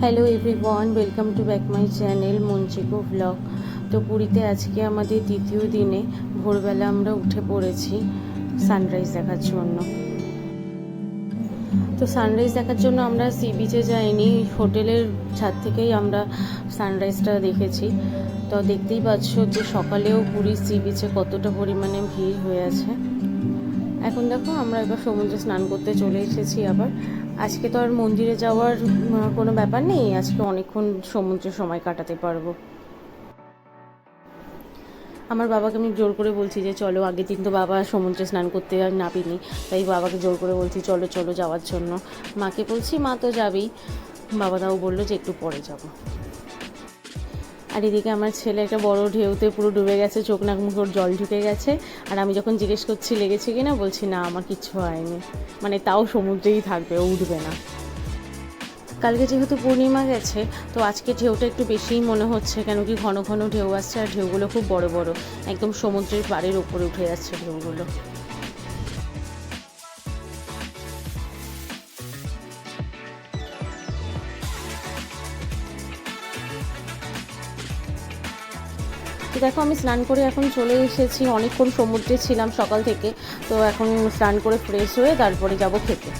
Hello everyone welcome to back my channel মঞ্চিকো vlog তো পুরীতে আজকে আমাদের দ্বিতীয় দিনে ভোরবেলা আমরা উঠে পড়েছি সানরাইজ দেখার জন্য। তো সানরাইজ দেখার জন্য আমরা সি বিচে যাইনি হোটেলের ছাদ থেকেই আমরা সানরাইজটা দেখেছি। তো দেখতেই পাচ্ছ যে সকালেও পুরীর সি বিচে কতটা পরিমাণে ভিড় হয়ে আছে। এখন দেখো আমরা এবার সমুদ্রে স্নান করতে চলে এসেছি আবার। আজকে তো আর মন্দিরে যাওয়ার কোনো ব্যাপার নেই, আজকে অনেকক্ষণ সমুদ্রে সময় কাটাতে পারব। আমার বাবাকে আমি জোর করে বলছি যে, চলো, আগের দিন তো বাবা সমুদ্রে স্নান করতে নাবিনি তাই বাবাকে জোর করে বলছি, চলো চলো যাওয়ার জন্য। মাকে বলছি, মা তো যাবেই। বাবা তাও বলল যে, একটু পরে যাব। আর এদিকে আমার ছেলে একটা বড় ঢেউতে পুরো ডুবে গেছে, চোখ নাক মুখ ওর জল ঢুকে গেছে। আর আমি যখন জিজ্ঞেস করছি, লেগেছে কি না? বলছি, না, আমার কিচ্ছু হয়নি। মানে তাও সমুদ্রেই থাকবে, ও উঠবে না। কালকে যেহেতু পূর্ণিমা গেছে, তো আজকে ঢেউটা একটু বেশিই মনে হচ্ছে, কেন কি ঘন ঘন ঢেউ আসছে আর ঢেউগুলো খুব বড় বড়। একদম সমুদ্রের পাড়ের ওপরে উঠে যাচ্ছে ঢেউগুলো। তো দেখো, আমি স্নান করে এখন চলে এসেছি। অনেকক্ষণ সমুদ্রে ছিলাম সকাল থেকে। তো এখন স্নান করে ফ্রেশ হয়ে তারপরে যাব খেতে।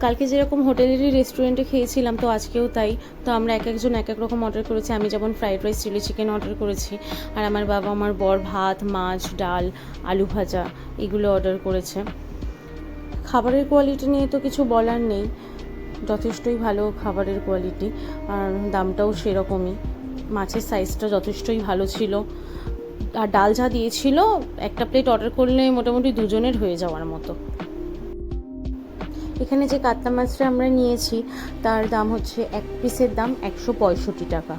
কালকে যেরকম হোটেলেরই রেস্টুরেন্টে খেয়েছিলাম, তো আজকেও তাই। তো আমরা এক একজন এক এক রকম অর্ডার করেছি। আমি যেমন fried rice chilli chicken order করেছি। আর আমার বাবা, আমার বর ভাত, মাছ, ডাল, আলু ভাজা এগুলো অর্ডার করেছে। খাবারের কোয়ালিটি নিয়ে তো কিছু বলার নেই। যথেষ্টই ভালো খাবারের কোয়ালিটি আর দামটাও সেরকমই। মাছের সাইজটা যথেষ্টই ভালো ছিল। আর ডাল যা দিয়েছিল, একটা প্লেট অর্ডার করলে মোটামুটি দুজনের হয়ে যাওয়ার মতো। এখানে যে কাতলা মাছটা আমরা নিয়েছি, তার দাম হচ্ছে এক পিসের দাম একশো পঁয়ষট্টি টাকা।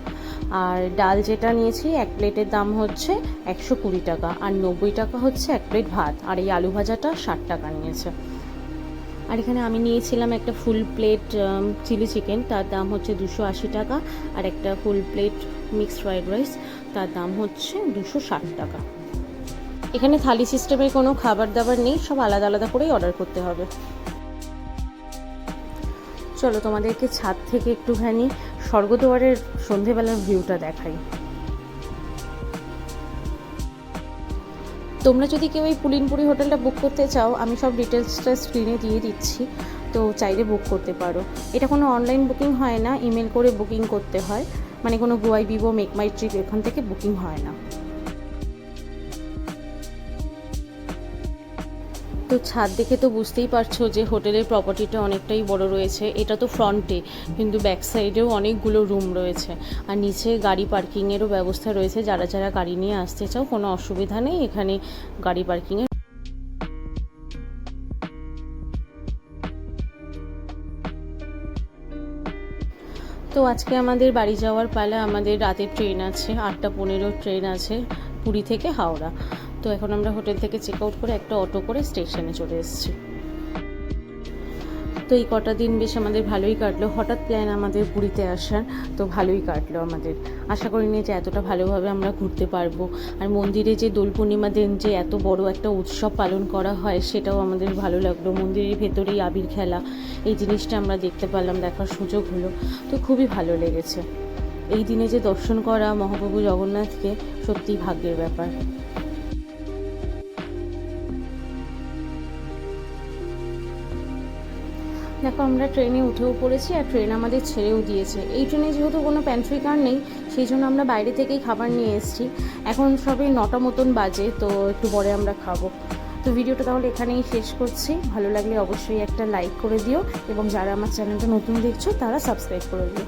আর ডাল যেটা নিয়েছি, এক প্লেটের দাম হচ্ছে একশো কুড়ি টাকা। আর নব্বই টাকা হচ্ছে এক প্লেট ভাত। আর এই আলু ভাজাটা ষাট টাকা নিয়েছে। আর এখানে আমি নিয়েছিলাম একটা ফুল প্লেট চিলি চিকেন তার দাম হচ্ছে দুশো আশি টাকা। আর একটা full plate mixed fried rice তার দাম হচ্ছে দুশো ষাট টাকা। এখানে থালি সিস্টেমের কোনো খাবার দাবার নেই, সব আলাদা আলাদা করেই অর্ডার করতে হবে। চলো তোমাদেরকে ছাদ থেকে একটুখানি স্বর্গদুয়ারের সন্ধেবেলার ভিউটা দেখাই। তোমরা যদি কেউ এই পুলিনপুরি হোটেলটা বুক করতে চাও, আমি সব ডিটেলসটা স্ক্রিনে দিয়ে দিচ্ছি। তো চাইলে বুক করতে পারো। এটা কোনো অনলাইন বুকিং হয় না ইমেল করে বুকিং করতে হয়। মানে কোনো Goibibo MakeMyTrip এখান থেকে বুকিং হয় না। তো ছাদ দেখে তো বুঝতেই পারছ যে হোটেলের প্রপার্টিটা অনেকটাই বড় রয়েছে। এটা তো ফ্রন্টে কিন্তু ব্যাক সাইডেও অনেকগুলো রুম রয়েছে। আর নিচে গাড়ি পার্কিংয়েরও ব্যবস্থা রয়েছে। যারা যারা গাড়ি নিয়ে আসতে চাও, কোনো অসুবিধা নেই। এখানে গাড়ি পার্কিংয়ের তো আজকে আমাদের বাড়ি যাওয়ার পালা, আমাদের রাতের ট্রেন আছে, আটটা পনেরো ট্রেন আছে, পুরী থেকে হাওড়া। তো এখন আমরা হোটেল থেকে চেক আউট করে একটা অটো করে স্টেশনে চলে এসেছি। তো এই কটা দিন বেশ আমাদের ভালোই কাটলো। হঠাৎ প্ল্যান আমাদের পুরীতে আসার, তো ভালোই কাটলো আমাদের। আশা করিনি যে এতটা ভালোভাবে আমরা ঘুরতে পারব। আর মন্দিরে যে দোল পূর্ণিমা দিন যে এত বড় একটা উৎসব পালন করা হয়, সেটাও আমাদের ভালো লাগল। মন্দিরের ভেতরেই আবির খেলা, এই জিনিসটা আমরা দেখতে পারলাম, দেখার সুযোগ হলো। তো খুবই ভালো লেগেছে। এই দিনে যে দর্শন করা মহাপ্রভু জগন্নাথকে সত্যিই ভাগ্যের ব্যাপার। দেখো, আমরা ট্রেনে উঠেও পড়েছি আর ট্রেন আমাদের ছেড়েও দিয়েছে। এই ট্রেনে যেহেতু কোনো প্যান্ট্রি কার নেই, সেই জন্য আমরা বাইরে থেকেই খাবার নিয়ে এসেছি। এখন সবে নটা মতন বাজে, তো একটু পরে আমরা খাব। তো ভিডিওটা তাহলে এখানেই শেষ করছি। ভালো লাগলে অবশ্যই একটা লাইক করে দিও এবং যারা আমার চ্যানেলটা নতুন দেখছ, তারা সাবস্ক্রাইব করে দিও।